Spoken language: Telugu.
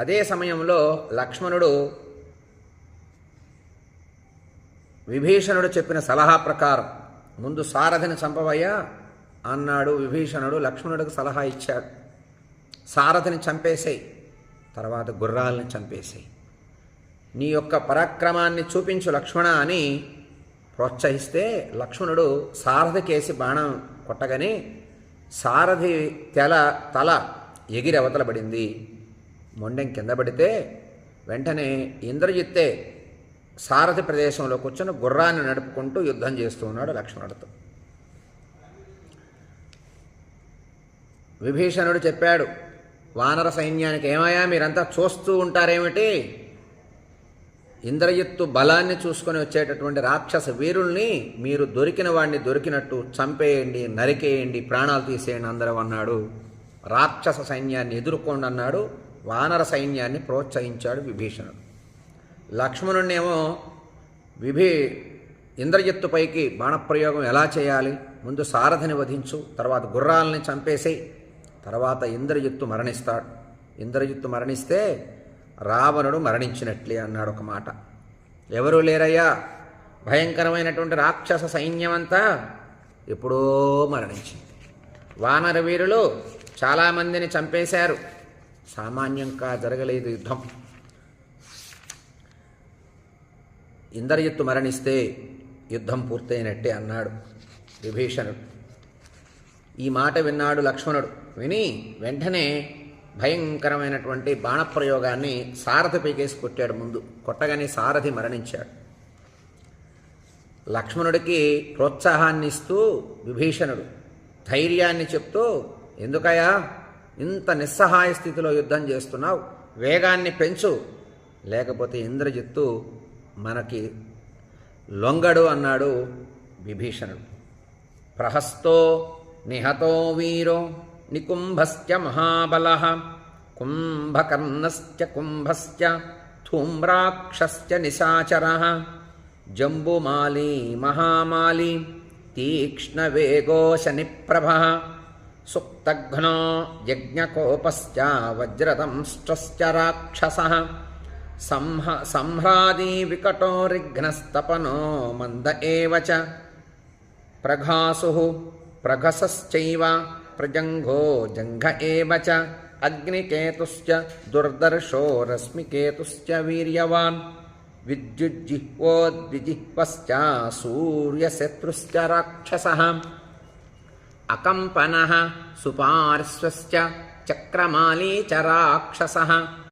అదే సమయంలో లక్ష్మణుడు విభీషణుడు చెప్పిన సలహా ప్రకారం ముందు సారథిని చంపవయ్యా అన్నాడు విభీషణుడు. లక్ష్మణుడికి సలహా ఇచ్చాడు. సారథిని చంపేసేయి తర్వాత గుర్రాలను చంపేసేయి. నీ యొక్క పరాక్రమాన్ని చూపించు లక్ష్మణ అని ప్రోత్సహిస్తే లక్ష్మణుడు సారథికేసి బాణం కొట్టగానే సారథి తెల తల ఎగిరి అవతలబడింది. మొండెం కింద పడితే వెంటనే ఇంద్రజిత్తే సారథి ప్రదేశంలో కూర్చొని గుర్రాన్ని నడుపుకుంటూ యుద్ధం చేస్తూ ఉన్నాడు లక్ష్మణుడితో. విభీషణుడు చెప్పాడు వానర సైన్యానికి ఏమయ్యా? మీరంతా చూస్తూ ఉంటారేమిటి? ఇంద్రజిత్తు బలాన్ని చూసుకొని వచ్చేటటువంటి రాక్షస వీరుల్ని మీరు దొరికిన వాడిని దొరికినట్టు చంపేయండి నరికేయండి ప్రాణాలు తీసేయండి అందరం అన్నాడు. రాక్షస సైన్యాన్ని ఎదుర్కోండి అన్నాడు. వానర సైన్యాన్ని ప్రోత్సహించాడు విభీషణుడు. లక్ష్మణుణ్ణేమో విభీ ఇంద్రజిత్తుపైకి బాణప్రయోగం ఎలా చేయాలి? ముందు సారథిని వధించు తర్వాత గుర్రాలని చంపేసి తర్వాత ఇంద్రజిత్తు మరణిస్తాడు. ఇంద్రజిత్తు మరణిస్తే రావణుడు మరణించినట్లే అన్నాడు ఒక మాట. ఎవరూ లేరయ్యా? భయంకరమైనటువంటి రాక్షస సైన్యమంతా ఎప్పుడో మరణించింది. వానర వీరులు చాలామందిని చంపేశారు. సామాన్యంగా జరగలేదు యుద్ధం. ఇంద్రజిత్తు మరణిస్తే యుద్ధం పూర్తయినట్టే అన్నాడు విభీషణుడు. ఈ మాట విన్నాడు లక్ష్మణుడు. విని వెంటనే భయంకరమైనటువంటి బాణప్రయోగాన్ని సారథి పైకేసి కొట్టాడు ముందు. కొట్టగానే సారథి మరణించాడు. లక్ష్మణుడికి ప్రోత్సాహాన్ని ఇస్తూ విభీషణుడు ధైర్యాన్ని చెప్తూ ఎందుకయా ఇంత నిస్సహాయ స్థితిలో యుద్ధం చేస్తున్నావు వేగాన్ని పెంచు. లేకపోతే ఇంద్రజిత్తు మనకి లొంగడు అన్నాడు విభీషణుడు. ప్రహస్తో నిహతో వీరో నికుంభశ్చ మహాబల కుంభకర్ణశ్చ కుంభశ్చ ధూమ్రాక్షశ్చ నిశాచర. జంబుమాలీ మహామాలీ తీక్ష్ణవేగో శనిప్రభ సుప్తఘ్నో యజ్ఞకోపశ్చ వజ్రదంశ్చ రాక్షస సంహ సంహ్రాదీ వికటో రిఘ్నస్తపనో మంద ఏవ చ ప్రఘాసు ప్రఘసశ్చైవ ప్రజంఘో జంఘ ఏవ చ అగ్నికేతుశ్చ దుర్దర్శో రశ్మికేతుశ్చ వీర్యవాన్ విద్యుజ్జిహ్వోద్విజిహ్వశ్చ సూర్యశత్రుశ్చ రాక్షసः అకంపన సుపార్శ్వశ్చ చక్రమాళీ చ రాక్షసः